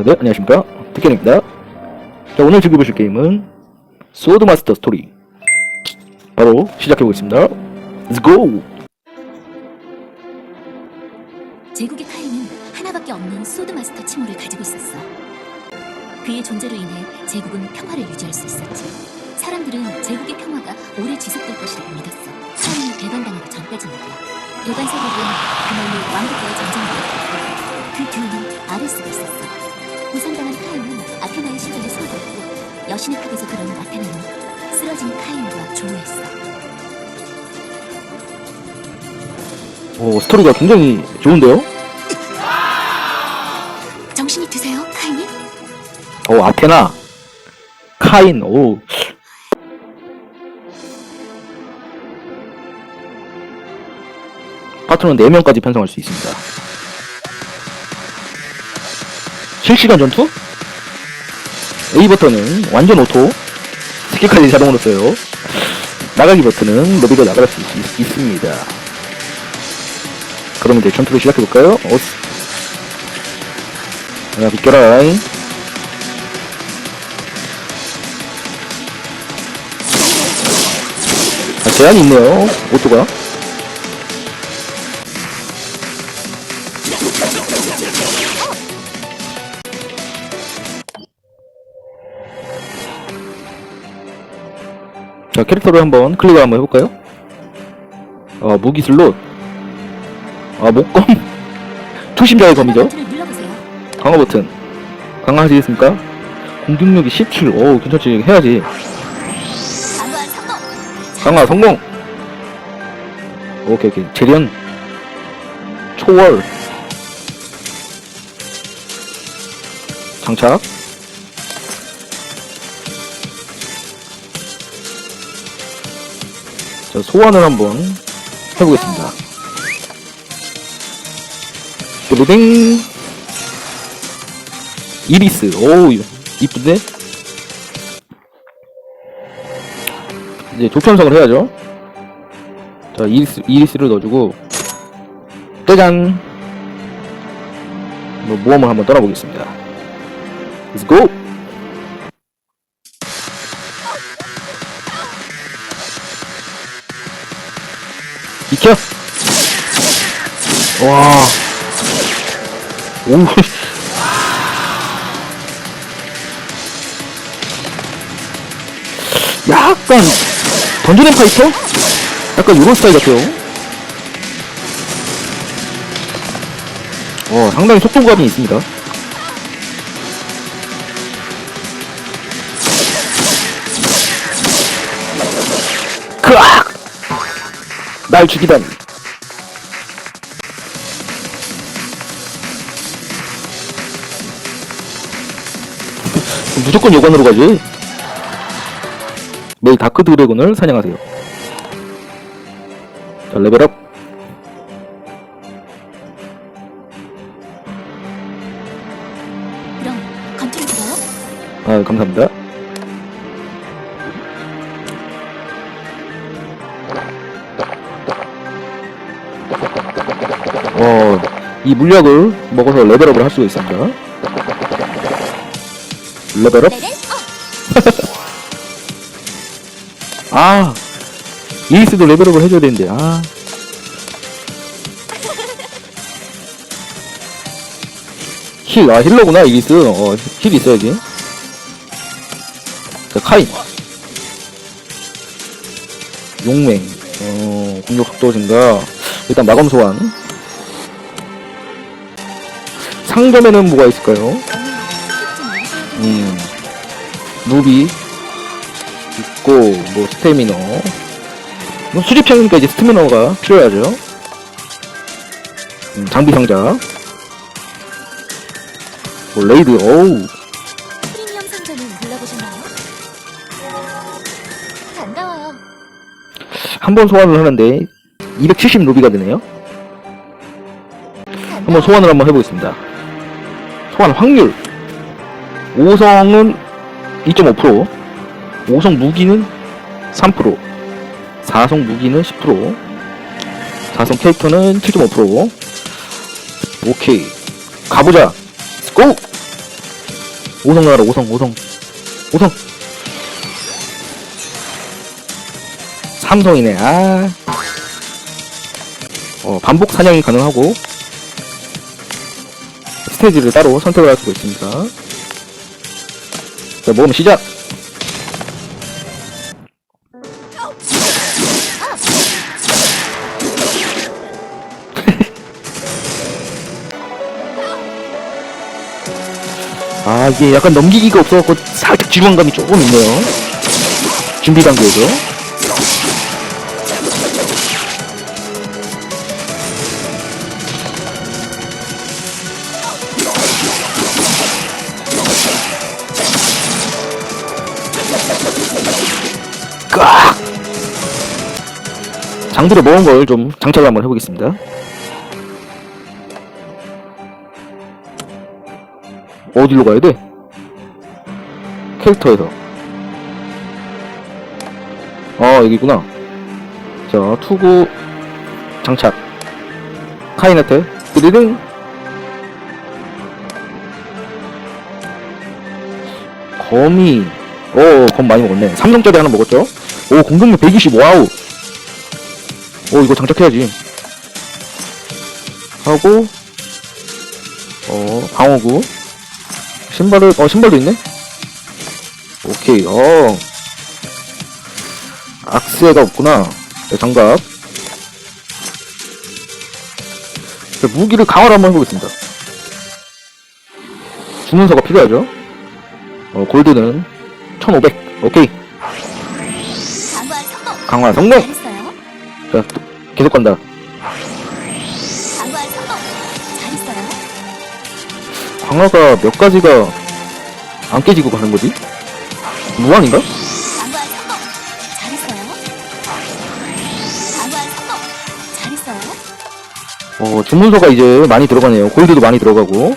자, 네, 안녕하십니까. 특현입니다. 자, 오늘 즐겨보실 게임은 소드마스터 스토리. 바로 시작해보겠습니다. Let's go! 제국의 카이는 하나밖에 없는 소드마스터 칭호를 가지고 있었어. 그의 존재로 인해 제국은 평화를 유지할 수 있었지. 사람들은 제국의 평화가 오래 지속될 것이라고 믿었어. 카이이 배반당하기 전까지 말이야. 배반 세력은 그날로 왕국과의 전쟁을 벌였고 그 뒤에는 아레스가 있었어. 부상당한 카이는 아테나의 시절에 서두었고 여신의 탑에서 들어온 아테나는 쓰러진 카이과 조우했어. 오, 스토리가 굉장히 좋은데요? 정신이 드세요, 카이니? 오, 아테나. 카인, 오. 파트너 4명까지 편성할 수 있습니다. 실시간 전투? A 버튼은 완전 오토. 스킬까지 자동으로 써요. 나가기 버튼은 로비로 나갈 수 있, 있습니다. 그럼 이제 전투를 시작해볼까요? 어스. 야, 비켜라. 잉. 아, 제한이 있네요. 오토가. 캐릭터를 한번 클릭을 한번 해볼까요? 어, 무기 슬롯. 아, 목검. 투심자의 검이죠. 강화 버튼. 강화하시겠습니까? 공격력이 17. 오, 괜찮지. 해야지. 강화 성공! 오케이, 오케이. 재련. 초월. 장착. 자, 소환을 한번 해보겠습니다. 뚜루댕. 이리스. 오, 이쁜데? 이제 조편성을 해야죠. 자, 이리스, 이리스를 넣어주고, 짜잔! 뭐, 모험을 한번 떠나보겠습니다. Let's go! 비켜! 와. 오. 약간 던전앤 파이터? 약간 요런 스타일 같아요. 어, 상당히 속도감이 있습니다. 날 죽이다니. 무조건 요관으로 가지. 매일 다크 드래곤을 사냥하세요. 자, 레벨업. 아, 감사합니다. 이 물약을 먹어서 레벨업을 할 수가 있습니다. 레벨업? 아, 이리스도 레벨업을 해줘야 되는데, 아. 힐, 아, 힐러구나, 이리스. 어, 힐 있어야지. 자, 카인. 용맹. 어, 공격 속도 증가. 일단 마검 소환. 상점에는 뭐가 있을까요? 음, 루비. 있고, 뭐, 스태미너. 뭐, 수집형이니까 이제 스태미너가 필요하죠. 음, 장비 상자. 뭐, 레이드, 어우. 프리미엄 상점을 눌러보셨나요? 반가워요. 한 번 소환을 하는데, 270 루비가 되네요. 한번 소환을 한번 해보겠습니다. 소환 확률. 5성은 2.5%, 5성 무기는 3%, 4성 무기는 10%, 4성 캐릭터는 7.5%. 오케이. 가보자. 고! 오성 나와라, 오성, 오성. 오성. 삼성이네, 아. 어, 반복 사냥이 가능하고, 스테이지를 따로 선택을 할 수가 있습니다. 자, 모험 시작! 아, 이게 약간 넘기기가 없어갖고 살짝 지루한감이 조금 있네요. 준비 단계에 장비를 모은 걸 좀 장착을 한번 해보겠습니다. 어디로 가야 돼? 캐릭터에서. 어, 여기 있구나. 자, 투구, 장착. 카이나테, 띠리링. 거미. 오, 검 많이 먹었네. 3점짜리 하나 먹었죠? 오, 공격력 120, 와우. 오, 이거 장착해야지. 하고, 어, 방어구. 신발을, 어, 신발도 있네? 오케이, 어. 악세가 없구나. 네, 장갑. 자, 무기를 강화를 한번 해보겠습니다. 주문서가 필요하죠? 어, 골드는 1500. 오케이. 강화 성공. 자, 또 계속 간다. 성공. 강화가 몇 가지가 안 깨지고 가는 거지? 무한인가? 성공. 성공. 어, 주문서가 이제 많이 들어가네요. 골드도 많이 들어가고.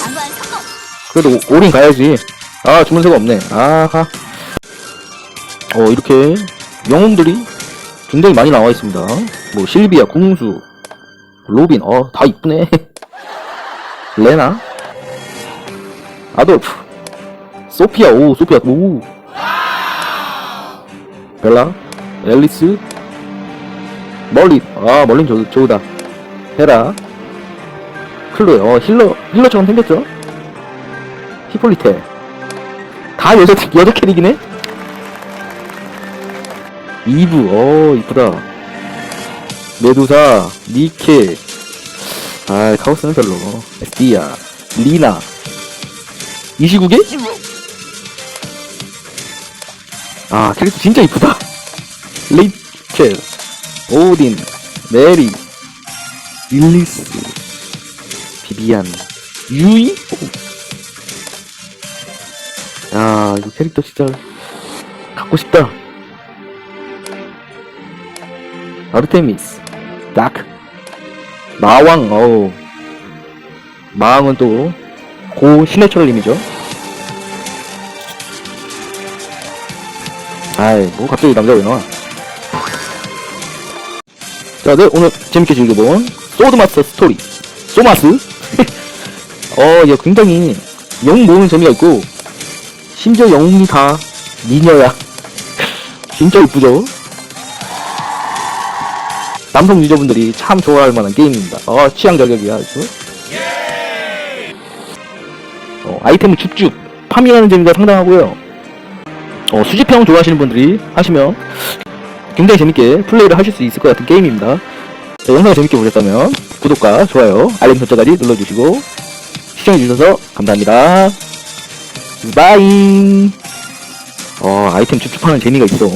성공. 그래도 오- 올인 가야지. 아, 주문서가 없네. 아하. 어, 이렇게 영웅들이 굉장히 많이 나와 있습니다. 뭐, 실비아, 궁수, 로빈, 어, 다 이쁘네. 레나, 아돌프, 소피아, 오, 소피아, 오. 벨라, 앨리스, 멀린, 아, 멀린 저, 저거다. 헤라, 클로에, 어, 힐러, 힐러처럼 생겼죠? 히폴리테. 다 여자, 여자 캐릭이네? 이브, 어, 이쁘다. 메두사, 니케. 아, 카오스는 별로. 에스디아, 리나. 이 시국에? 아, 캐릭터 진짜 이쁘다. 레이첼, 오딘, 메리, 윌리스, 비비안, 유이? 오. 야, 이거 캐릭터 진짜 갖고 싶다. 아르테미스, 다크, 마왕, 어우. 마왕은 또, 고 신해철님이죠. 아이, 뭐 갑자기 남자가 왜 나와? 자, 네, 오늘 재밌게 즐겨본 소드마스터 스토리. 소마스? 어, 이거 굉장히 영웅 모으는 재미가 있고, 심지어 영웅이 다 미녀야. 진짜 이쁘죠? 남성 유저분들이 참 좋아할 만한 게임입니다. 어, 취향 저격이야, 아주. 어, 아이템을 쭉쭉 파밍하는 재미가 상당하고요. 어, 수집형 좋아하시는 분들이 하시면 굉장히 재밌게 플레이를 하실 수 있을 것 같은 게임입니다. 자, 영상을 재밌게 보셨다면 구독과 좋아요, 알림 설정까지 눌러주시고 시청해주셔서 감사합니다. 바이. 어, 아이템 쭉쭉 파는 재미가 있어.